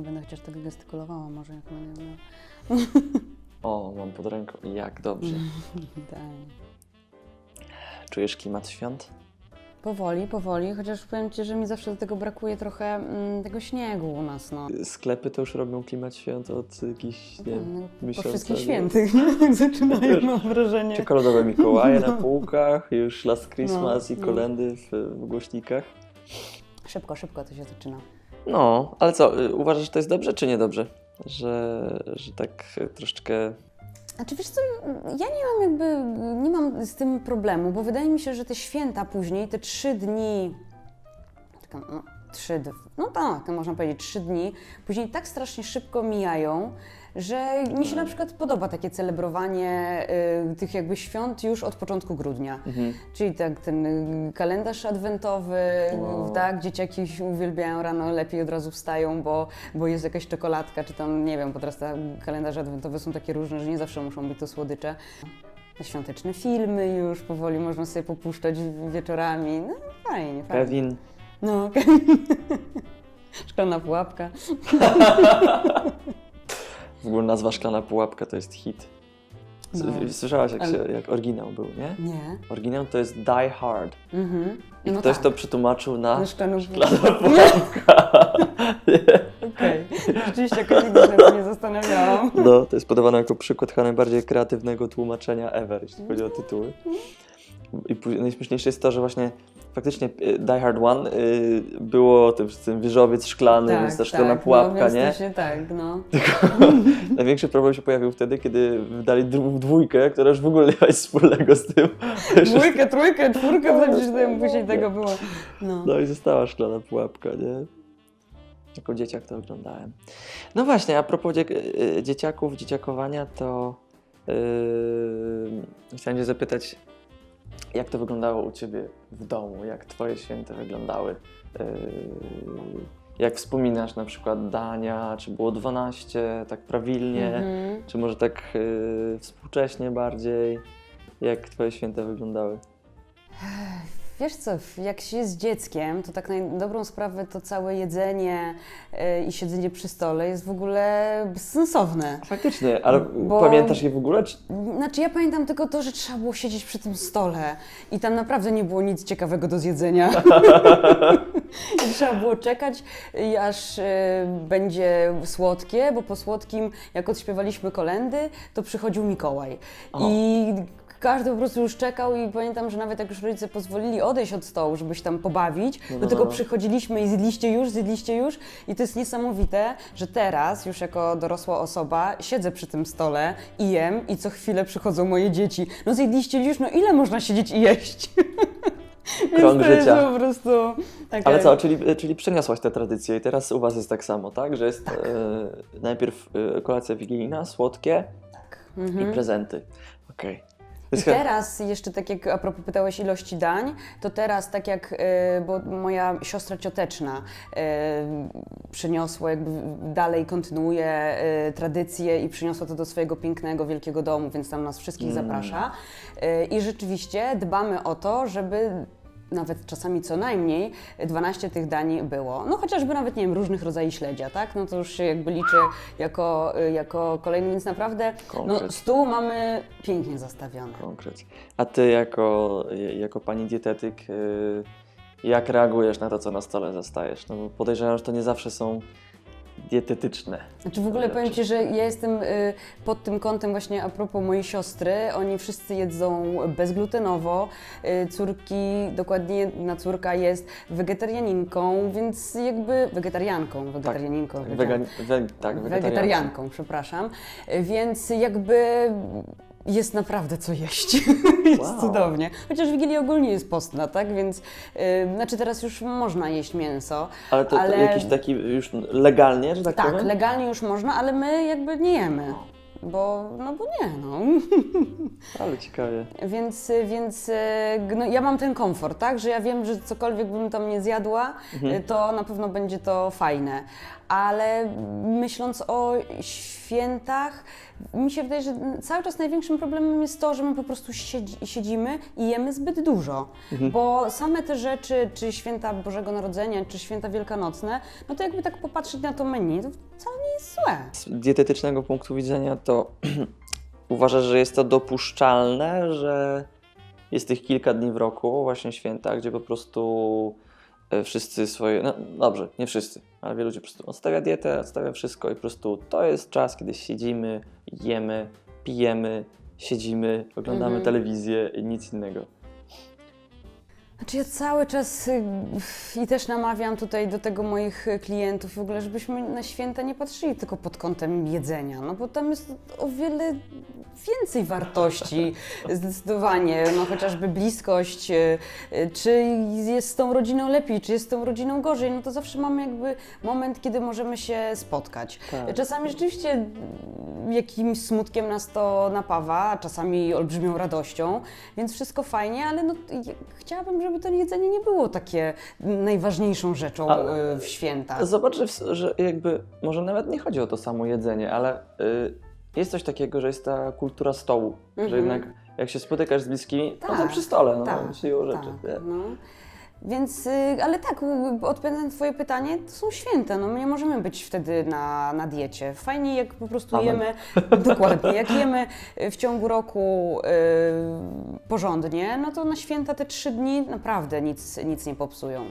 Nie będę chociaż tego gestykulowała może jak będę. O, mam pod ręką. Jak dobrze. Idealnie. Czujesz klimat świąt? Powoli, powoli, chociaż powiem Ci, że mi zawsze do tego brakuje trochę mm, tego śniegu u nas, no. Sklepy to już robią klimat świąt od jakichś, nie wiem, No, po miesiąca, wszystkich nie? świętych, nie? Tak zaczynają, Wiesz, mam wrażenie. czekoladowe Mikołaje na półkach, już Last Christmas No, i no. kolendy w, w głośnikach. Szybko, szybko to się zaczyna. No, ale co, y, uważasz, że to jest dobrze czy niedobrze? Że, że tak troszeczkę... Znaczy wiesz co, ja nie mam jakby, nie mam z tym problemu, bo wydaje mi się, że te święta później, te trzy dni, czekam, no, trzy, no tak, można powiedzieć trzy dni, później tak strasznie szybko mijają, że mi się na przykład podoba takie celebrowanie y, tych jakby świąt już od początku grudnia. Mhm. Czyli tak ten y, kalendarz adwentowy, Wow. tak, dzieciaki się uwielbiają rano, lepiej od razu wstają, bo, bo jest jakaś czekoladka, czy tam, nie wiem, bo teraz te kalendarze adwentowe są takie różne, że nie zawsze muszą być to słodycze. Te świąteczne filmy już powoli można sobie popuszczać wieczorami, no fajnie, fajnie. Kevin, No, szklana pułapka. w ogóle nazwa Szklana Pułapka to jest hit. S- No. Słyszałaś, jak, się, jak oryginał był, nie? Nie. Oryginał to jest Die Hard. Mhm. I No ktoś tak. to przetłumaczył na Na szklaną Szklana. Pułapka. Okej. Rzeczywiście nad tym nie zastanawiałam. No, to jest podawane jako przykład chyba najbardziej kreatywnego tłumaczenia ever, jeśli chodzi o tytuły. I najśmieszniejsze jest to, że właśnie faktycznie y, Die Hard One y, było tym, tym wieżowiec szklany, więc ta szklana pułapka, no, nie? Się, tak, no. Największy problem się pojawił wtedy, kiedy wydali dwójkę, która już w ogóle nie ma nic wspólnego z tym. Dwójkę, trójkę, czwórkę, bo przecież tam później tego było. No. No i została szklana pułapka, nie? Jako dzieciak to oglądałem. No właśnie, a propos dzie- y, dzieciaków, dzieciakowania, to yy, chciałem Cię zapytać, jak to wyglądało u Ciebie w domu? Jak Twoje święta wyglądały? Yy, jak wspominasz na przykład dania? Czy było 12, tak prawilnie? Mhm. Czy może tak yy, współcześnie bardziej? Jak Twoje święta wyglądały? Wiesz co, jak się jest dzieckiem, to tak na dobrą sprawę to całe jedzenie y, i siedzenie przy stole jest w ogóle bezsensowne. Faktycznie, ale Bo- pamiętasz je w ogóle? Czy... Znaczy, ja pamiętam tylko to, że trzeba było siedzieć przy tym stole i tam naprawdę nie było nic ciekawego do zjedzenia. I trzeba było czekać, aż y, będzie słodkie, bo po słodkim, jak odśpiewaliśmy kolendy, to przychodził Mikołaj. O. I każdy po prostu już czekał i pamiętam, że nawet jak już rodzice pozwolili odejść od stołu, żeby się tam pobawić, No, do tego no. przychodziliśmy i zjedliście już, zjedliście już. I to jest niesamowite, że teraz, już jako dorosła osoba, siedzę przy tym stole i jem i co chwilę przychodzą moje dzieci. No zjedliście już, no ile można siedzieć i jeść? Krąg życia. po prostu takie... Ale co, czyli, czyli przeniosłaś tę tradycję i teraz u Was jest tak samo, tak? Że jest e, najpierw e, kolacja wigilijna, słodkie Mhm. i prezenty. Okej. To I teraz jeszcze tak jak a propos pytałeś ilości dań, to teraz tak jak, e, bo moja siostra cioteczna e, przyniosła, jakby dalej kontynuuje e, tradycję i przyniosła to do swojego pięknego, wielkiego domu, więc tam nas wszystkich Mm. zaprasza. E, I rzeczywiście dbamy o to, żeby nawet czasami co najmniej 12 tych dań było. No chociażby nawet, nie wiem, różnych rodzajów śledzia, tak? No to już się jakby liczy jako, y, jako kolejny, więc naprawdę no, stół mamy pięknie zastawiony. Konkret. A Ty jako, jako pani dietetyk, e, jak reagujesz na to, co na stole zastajesz? No bo podejrzewam, że to nie zawsze są dietetyczne. Znaczy w ogóle powiem Ci, że ja jestem y, pod tym kątem właśnie a propos mojej siostry, oni wszyscy jedzą bezglutenowo, y, córki, dokładnie jedna córka jest wegetarianinką, więc jakby wegetarianką, wegetarianinką, Wegan, we, tak, wegetarianką, przepraszam, Y, więc jakby jest naprawdę co jeść. jest Wow. cudownie. Chociaż Wigilia ogólnie jest postna, tak? Więc y, znaczy teraz już można jeść mięso. Ale to, to Ale- jakiś taki już legalnie, że tak, Tak, powiem? legalnie już można, ale my jakby nie jemy. Bo, no bo nie, no. Ale ciekawie. Więc, więc e, no, ja mam ten komfort, tak, że ja wiem, że cokolwiek bym tam nie zjadła, e, to na pewno będzie to fajne. Ale myśląc o świętach, mi się wydaje, że cały czas największym problemem jest to, że my po prostu siedzi, siedzimy i jemy zbyt dużo. Bo same te rzeczy, czy święta Bożego Narodzenia, czy święta wielkanocne, no to jakby tak popatrzeć na to menu, to wcale nie jest złe. Z dietetycznego punktu widzenia to uważasz, że jest to dopuszczalne, że jest tych kilka dni w roku, właśnie święta, gdzie po prostu e, wszyscy swoje, no dobrze, nie wszyscy, ale wielu ludzi po prostu odstawia dietę, odstawia wszystko i po prostu to jest czas, kiedy siedzimy, jemy, pijemy, siedzimy, oglądamy Mhm. telewizję i nic innego. Znaczy ja cały czas y, i też namawiam tutaj do tego moich klientów w ogóle, żebyśmy na święta nie patrzyli tylko pod kątem jedzenia, no bo tam jest o wiele więcej wartości zdecydowanie, no chociażby bliskość, y, y, czy jest z tą rodziną lepiej, czy jest z tą rodziną gorzej, no to zawsze mamy jakby moment, kiedy możemy się spotkać. Tak. Czasami rzeczywiście jakimś smutkiem nas to napawa, czasami olbrzymią radością, więc wszystko fajnie, ale no, chciałabym, żeby to jedzenie nie było takie najważniejszą rzeczą Ale- w święta. Zobacz, że, jakby może nawet nie chodzi o to samo jedzenie, ale y, jest coś takiego, że jest ta kultura stołu, że Mhm. jednak jak się spotykasz z bliskimi, to Tak, przy stole, no, tak, siłą rzeczy. Tak, nie? no. Więc, y, ale tak, y, odpowiadając na Twoje pytanie, to są święta, no my nie możemy być wtedy na, na diecie. Fajnie jak po prostu Amen. jemy, dokładnie, jak jemy y, w ciągu roku y, porządnie, no to na święta te trzy dni naprawdę nic, nic nie popsują.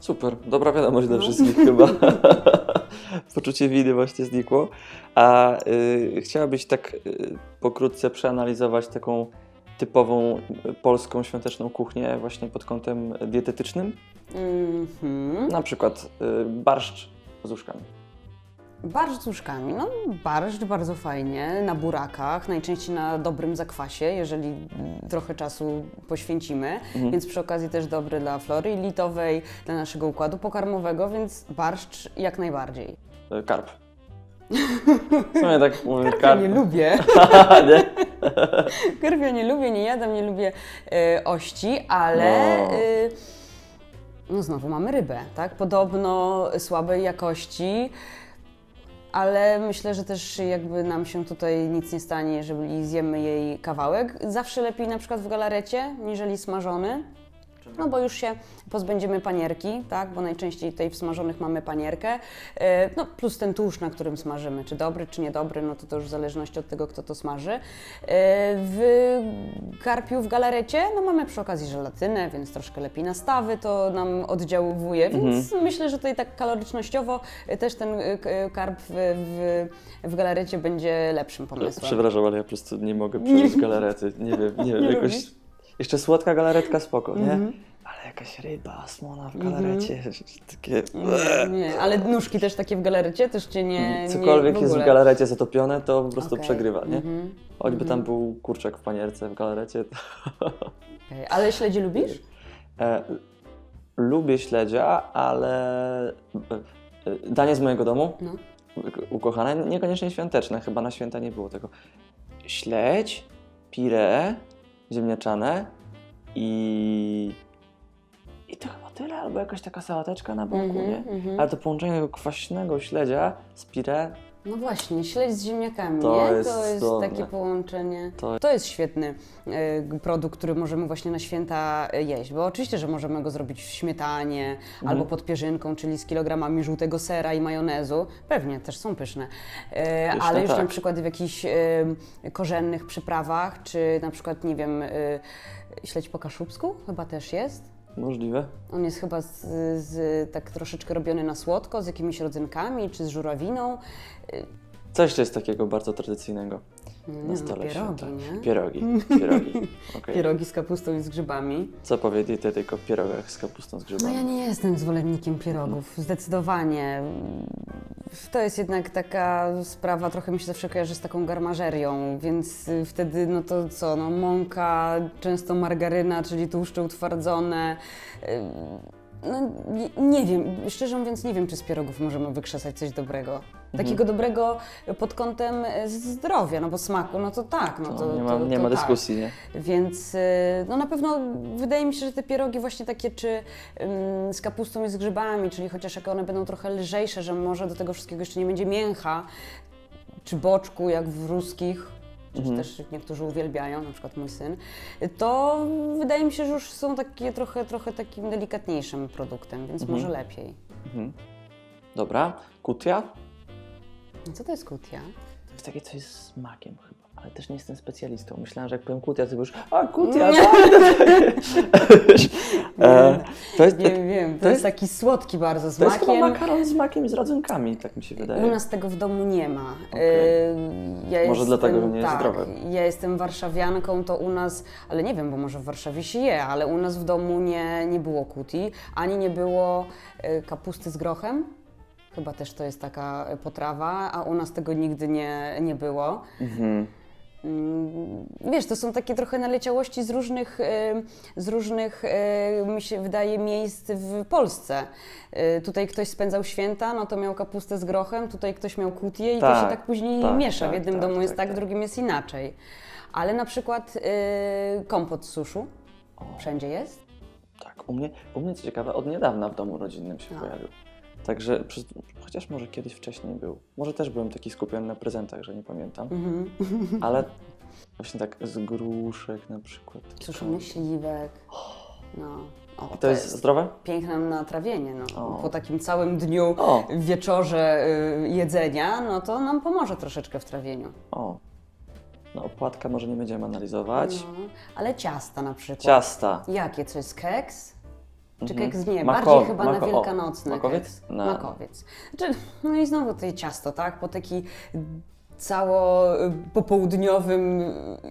Super, dobra wiadomość dla No. wszystkich chyba. Poczucie winy właśnie znikło. A y, chciałabyś tak y, pokrótce przeanalizować taką typową y, polską świąteczną kuchnię właśnie pod kątem dietetycznym? Mhm. Na przykład y, barszcz z łóżkami. Barszcz z łóżkami. No, barszcz bardzo fajnie, na burakach, najczęściej na dobrym zakwasie, jeżeli mm, trochę czasu poświęcimy, Mhm. więc przy okazji też dobry dla flory litowej, dla naszego układu pokarmowego, więc barszcz jak najbardziej. Y, karp. W sumie tak mówię, Karpia nie lubię, nie? karpia nie lubię, nie jadam, nie lubię e, ości, ale... No. e, no znowu mamy rybę, tak? Podobno słabej jakości, ale myślę, że też jakby nam się tutaj nic nie stanie, jeżeli zjemy jej kawałek. Zawsze lepiej na przykład w galarecie, niżeli smażony. No bo już się pozbędziemy panierki, tak? Bo najczęściej tutaj w smażonych mamy panierkę. E, No plus ten tłuszcz, na którym smażymy, czy dobry, czy niedobry, no to to już w zależności od tego, kto to smaży. E, W karpiu w galarecie, no mamy przy okazji żelatynę, więc troszkę lepiej nastawy to nam oddziałuje, więc myślę, że tutaj tak kalorycznościowo e, też ten karp w, w, w galarecie będzie lepszym pomysłem. Przepraszam, ale ja po prostu nie mogę przeżyć galarety. Nie wiem, nie wiem, Nie jakoś... lubisz? Jeszcze słodka galaretka spoko, nie? Mhm. Ale jakaś ryba, słona w galarecie, takie... Nie, nie, ale nóżki też takie w galarecie też cię nie. Cokolwiek nie w jest w ogóle. galarecie zatopione, to po prostu Okej, przegrywa, nie? mhm, Choćby tam mhm. był kurczak w panierce w galarecie. To... Okej, Ale śledzie lubisz? E, lubię śledzia, ale e, e, danie z mojego domu, No. ukochane, niekoniecznie świąteczne, chyba na święta nie było tego. Śledź, pire, ziemniaczane i... I to chyba tyle, albo jakaś taka sałateczka na boku, Mhm, nie? mhm. Ale to połączenie tego kwaśnego śledzia z pire, No właśnie, śledź z ziemniakami, To nie? jest to jest cudowne. takie połączenie. To- To... jest świetny e, produkt, który możemy właśnie na święta e, jeść, bo oczywiście, że możemy go zrobić w śmietanie Mhm. albo pod pierzynką, czyli z kilogramami żółtego sera i majonezu. Pewnie, też są pyszne. Pyszne, ale już tak. na przykład w jakichś e, korzennych przyprawach, czy na przykład, nie wiem, e, śledź po kaszubsku chyba też jest. Możliwe. On jest chyba z, z, tak troszeczkę robiony na słodko, z jakimiś rodzynkami czy z żurawiną. Co jeszcze jest takiego bardzo tradycyjnego Nie, na no, stole pierogi, święta? nie? Pierogi, pierogi. okej. Pierogi z kapustą i z grzybami. Co powie dietetyk o pierogach z kapustą z No grzybami? ja nie jestem zwolennikiem pierogów, zdecydowanie. To jest jednak taka sprawa, trochę mi się zawsze kojarzy z taką garmażerią, więc wtedy no to co, no mąka, często margaryna, czyli tłuszcze utwardzone. No, nie, nie wiem, szczerze mówiąc nie wiem, czy z pierogów możemy wykrzesać coś dobrego. Takiego dobrego pod kątem e, zdrowia, no bo smaku, no to tak, no To to, nie ma, to, nie to ma tak. dyskusji, nie? Więc y, no na pewno wydaje mi się, że te pierogi właśnie takie czy ym, z kapustą i z grzybami, czyli chociaż jak one będą trochę lżejsze, że może do tego wszystkiego jeszcze nie będzie mięcha, czy boczku jak w ruskich, czy Mhm. też niektórzy uwielbiają, na przykład mój syn, to wydaje mi się, że już są takie trochę, trochę takim delikatniejszym produktem, więc Mhm. może lepiej. Mhm. Dobra, kutia? No co to jest kutia? To jest takie coś z makiem chyba, ale też nie jestem specjalistą. Myślałem, że jak powiem kutia, to już, a kutia, Nie. tak, e, to jest, Wiem, wiem, to, to jest jest- taki słodki bardzo z to jest chyba makiem. makaron z makiem z rodzynkami, tak mi się wydaje. U nas tego w domu nie ma. Okej. Y, Ja Może dlatego, że nie jest tak, zdrowe. Ja jestem warszawianką, to u nas, ale nie wiem, bo może w Warszawie się je, ale u nas w domu nie, nie było kuti, ani nie było y, kapusty z grochem. Chyba też to jest taka potrawa, a u nas tego nigdy nie, nie było. Mhm. Mm, Wiesz, to są takie trochę naleciałości z różnych, y, z różnych y, mi się wydaje, miejsc w Polsce. Y, Tutaj ktoś spędzał święta, no to miał kapustę z grochem, tutaj ktoś miał kutię i to Tak, się tak później tak, miesza. w tak, jednym tak, domu jest tak, tak, w tak. drugim jest inaczej. Ale na przykład kompot z suszu wszędzie jest. Tak, u mnie, u mnie co ciekawe, od niedawna w domu rodzinnym się A. pojawił. Także, przez, chociaż może kiedyś wcześniej był. Może też byłem taki skupiony na prezentach, że nie pamiętam. Mhm. Ale właśnie tak z gruszek na przykład. Suszony śliwek. No. O, I to jest zdrowe? piękne natrawienie. No. O. Po takim całym dniu O, wieczorze y, jedzenia, no to nam pomoże troszeczkę w trawieniu. o. No opłatka może nie będziemy analizować. No, ale ciasta na przykład. Ciasta. Jakie? Co jest keks? Czy Mhm. keks nie? Mako- Bardziej chyba mako- na o, wielkanocny makowiec? keks. Na- Makowiec. Znaczy, no i znowu tutaj ciasto, tak? Po taki cało y, popołudniowym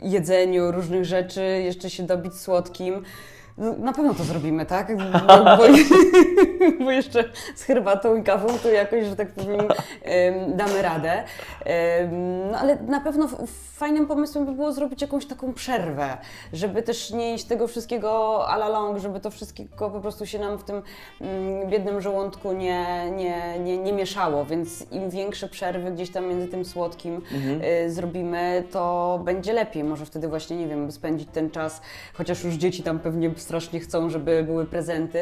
jedzeniu różnych rzeczy, jeszcze się dobić słodkim. No, Na pewno to zrobimy, tak? Bo, bo, bo jeszcze z herbatą i kawą to jakoś, że tak powiem, em, damy radę. No ale na pewno fajnym pomysłem by było zrobić jakąś taką przerwę, żeby też nie iść tego wszystkiego a la longue, żeby to wszystkiego po prostu się nam w tym mm, biednym żołądku nie, nie, nie, nie mieszało, więc im większe przerwy gdzieś tam między tym słodkim Mhm. y, zrobimy, to będzie lepiej. Może wtedy właśnie, nie wiem, spędzić ten czas, chociaż już dzieci tam pewnie strasznie chcą, żeby były prezenty,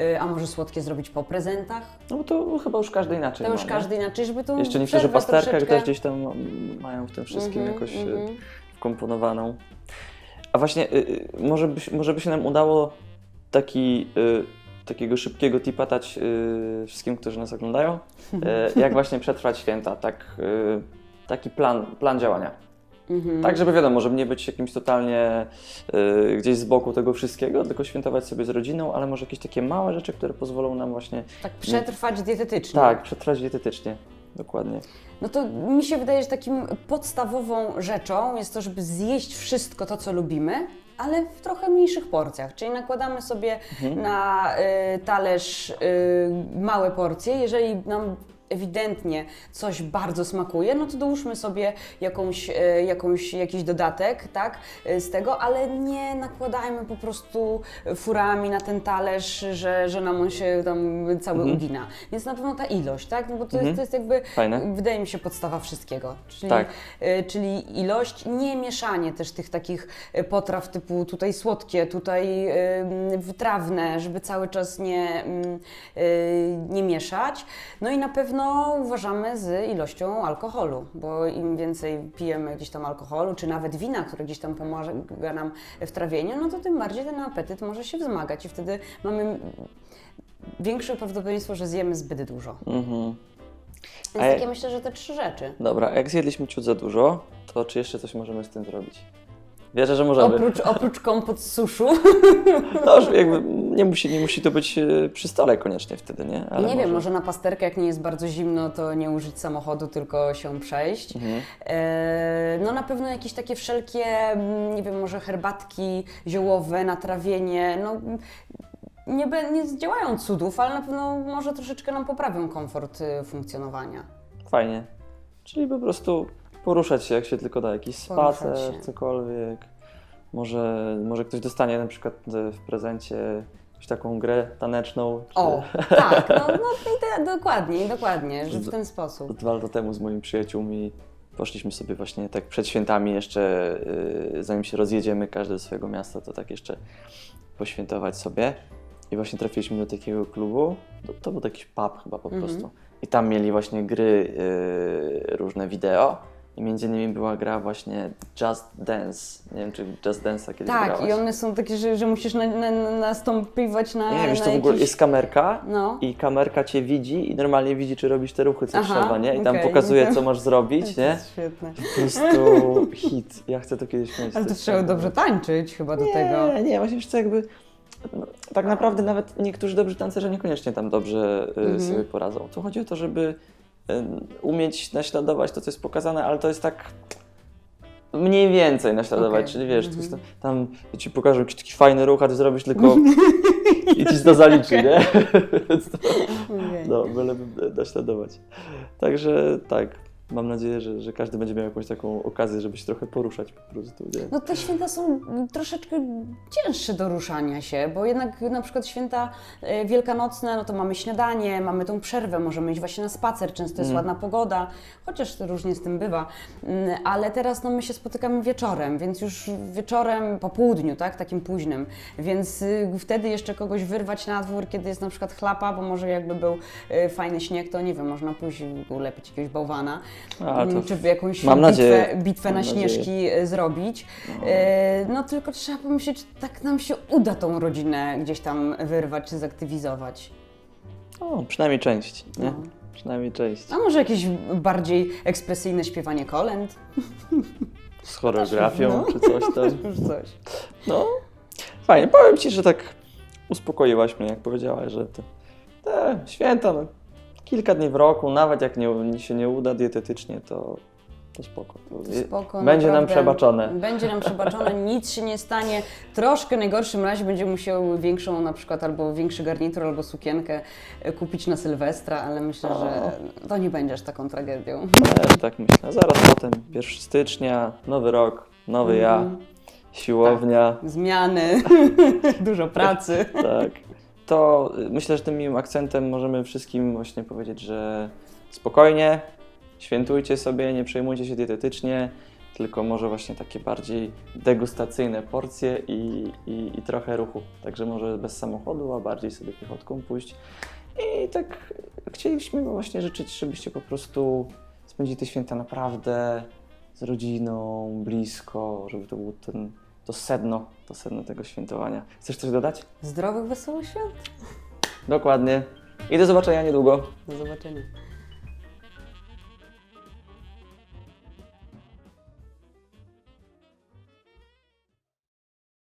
y, a może słodkie zrobić po prezentach? No bo to chyba już każdy inaczej To ma, już nie? każdy inaczej, żeby to Jeszcze niektórzy pasterkę też gdzieś tam mm, mają w tym wszystkim Mhm, jakoś e, mhm. wkomponowaną. A właśnie, y, y, może by, się- może by się nam udało taki, y, takiego szybkiego tipa dać y, wszystkim, którzy nas oglądają, y, jak właśnie przetrwać święta, tak, y, taki plan, plan działania. Mhm. Tak, żeby wiadomo, żeby nie być jakimś totalnie y, gdzieś z boku tego wszystkiego, tylko świętować sobie z rodziną, ale może jakieś takie małe rzeczy, które pozwolą nam właśnie, Tak przetrwać dietetycznie. tak, przetrwać dietetycznie. Dokładnie. No to mi się wydaje, że takim podstawową rzeczą jest to, żeby zjeść wszystko to, co lubimy, ale w trochę mniejszych porcjach. Czyli nakładamy sobie na y, talerz y, małe porcje. Jeżeli nam ewidentnie coś bardzo smakuje, no to dołóżmy sobie jakąś, e, jakąś, jakiś dodatek, tak, e, z tego, ale nie nakładajmy po prostu furami na ten talerz, że, że nam on się tam cały Mhm. ugina. Więc na pewno ta ilość, tak, no bo to, Mhm. jest, to jest jakby, Fajne. wydaje mi się, podstawa wszystkiego. Czyli, Tak. e, czyli ilość, nie mieszanie też tych takich potraw typu tutaj słodkie, tutaj wytrawne, żeby cały czas nie, mm, nie mieszać. No i na pewno uważamy z ilością alkoholu, bo im więcej pijemy gdzieś tam alkoholu, czy nawet wina, które gdzieś tam pomaga nam w trawieniu, no to tym bardziej ten apetyt może się wzmagać i wtedy mamy większe prawdopodobieństwo, że zjemy zbyt dużo. Mhm. Więc ja- takie myślę, że te trzy rzeczy. Dobra, jak zjedliśmy ciut za dużo, to czy jeszcze coś możemy z tym zrobić? Wierzę, że możemy. Oprócz, oprócz kompot z suszu. No, że jakby nie musi, nie musi to być e, przy stole koniecznie wtedy, nie? nie wiem, może na pasterkę, jak nie jest bardzo zimno, to nie użyć samochodu, tylko się przejść. Mhm. E, no na pewno jakieś takie wszelkie, mm, nie wiem, może herbatki ziołowe, natrawienie, no nie, nie zdziałają cudów, ale na pewno może troszeczkę nam poprawią komfort y, funkcjonowania. Fajnie. Czyli po prostu poruszać się, jak się tylko da, jakiś Poruszać spacer, się. cokolwiek. Może, może ktoś dostanie na przykład e, w prezencie jakąś taką grę taneczną. czy- O, tak, no, no i te, dokładnie, dokładnie, że w ten sposób. Dwa lata temu z moimi przyjaciółmi poszliśmy sobie właśnie tak przed świętami jeszcze, yy, zanim się rozjedziemy każdy do swojego miasta, to tak jeszcze poświętować sobie. I właśnie trafiliśmy do takiego klubu, to, to był jakiś pub chyba po Mhm. prostu. I tam mieli właśnie gry yy, różne wideo i między innymi była gra właśnie Just Dance. Nie wiem, czy Just Dance'a kiedyś Tak, grałaś. i one są takie, że, że musisz na, na, na- nastąpiwać na. Nie, wiesz, na to w ogóle jakiś- jest kamerka No. i kamerka cię widzi i normalnie widzi, czy robisz te ruchy, co Aha, trzeba, nie? I tam okej. pokazuje, co masz To zrobić, nie? jest świetne. Po prostu hit. Ja chcę to kiedyś mieć. Ale to trzeba tak. dobrze tańczyć chyba do nie, tego. Nie, właśnie wiesz co, jakby no, tak naprawdę nawet niektórzy dobrzy tancerze niekoniecznie tam dobrze y, Mhm. sobie poradzą. Tu chodzi o to, żeby umieć naśladować to, co jest pokazane, ale to jest tak mniej więcej naśladować, Okej. czyli wiesz, Mhm. tam ci pokażę jakiś taki fajny ruch, a ty zrobisz tylko i ci to zaliczy, nie? Więc to, no, byleby naśladować. Także tak, mam nadzieję, że, że każdy będzie miał jakąś taką okazję, żeby się trochę poruszać po prostu, nie? No te święta są troszeczkę cięższe do ruszania się, bo jednak na przykład święta e, wielkanocne, no to mamy śniadanie, mamy tą przerwę, możemy iść właśnie na spacer, często jest ładna pogoda, chociaż to różnie z tym bywa, Mm, ale teraz no my się spotykamy wieczorem, więc już wieczorem, po południu, tak, takim późnym, więc y, wtedy jeszcze kogoś wyrwać na dwór, kiedy jest na przykład chlapa, bo może jakby był y, fajny śnieg, to nie wiem, można pójść ulepić jakiegoś bałwana, A, to Mm, czy jakąś mam bitwę, nadzieję. bitwę na nadzieję. śnieżki e, zrobić. E, No tylko trzeba pomyśleć, czy tak nam się uda tą rodzinę gdzieś tam wyrwać czy zaktywizować. O, przynajmniej część, nie? No. Przynajmniej część. A może jakieś bardziej ekspresyjne śpiewanie kolęd? Z choreografią No. czy coś tam. Już coś. No, fajnie. Powiem Ci, że tak uspokoiłaś mnie, jak powiedziałaś, że te, te święta, no, kilka dni w roku, nawet jak nie, się nie uda dietetycznie, to, to spoko. To Spoko, będzie nam przebaczone. Będzie nam przebaczone, nic się nie stanie. Troszkę w najgorszym razie będzie musiał większą na przykład albo większy garnitur, albo sukienkę e, kupić na Sylwestra, ale myślę, że to nie będzie aż taką tragedią. Też tak myślę. Zaraz potem, 1 stycznia, nowy rok, nowy ja, Mhm. siłownia. Zmiany, dużo pracy. Tak. To y, myślę, że tym miłym akcentem możemy wszystkim właśnie powiedzieć, że spokojnie, świętujcie sobie, nie przejmujcie się dietetycznie, tylko może właśnie takie bardziej degustacyjne porcje i, i, i trochę ruchu. Także może bez samochodu, a bardziej sobie piechotką pójść. I tak chcieliśmy właśnie życzyć, żebyście po prostu spędzili te święta naprawdę z rodziną, blisko, żeby to było ten, to sedno, to sedno tego świętowania. Chcesz coś dodać? Zdrowych, wesołych świąt. Dokładnie. I do zobaczenia niedługo. Do zobaczenia.